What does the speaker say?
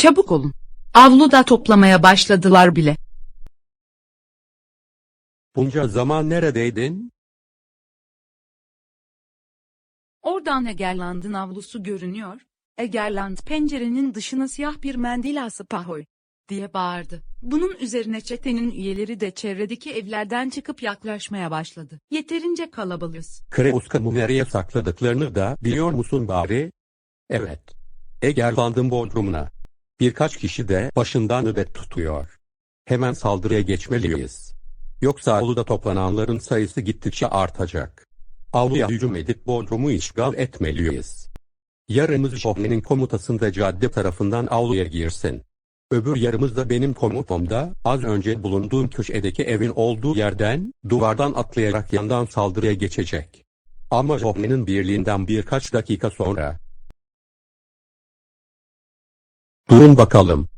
Çabuk olun. Avluda toplamaya başladılar bile. Bunca zaman neredeydin? Oradan Egerland'ın avlusu görünüyor. Egerland pencerenin dışına siyah bir mendil asıp ahoy diye bağırdı. Bunun üzerine çetenin üyeleri de çevredeki evlerden çıkıp yaklaşmaya başladı. Yeterince kalabalığız. Kreuskam'ı nereye sakladıklarını da biliyor musun bari? Evet. Egerland'ın bodrumuna. Birkaç kişi de başından nöbet tutuyor. Hemen saldırıya geçmeliyiz. Yoksa avluda toplananların sayısı gittikçe artacak. Avluya hücum edip bodrumu işgal etmeliyiz. Yarımız Johnny'nin komutasında cadde tarafından avluya girsin. Öbür yarımız da benim komutamda, az önce bulunduğum köşedeki evin olduğu yerden, duvardan atlayarak yandan saldırıya geçecek. Ama Johnny'nin birliğinden birkaç dakika sonra. Durun bakalım.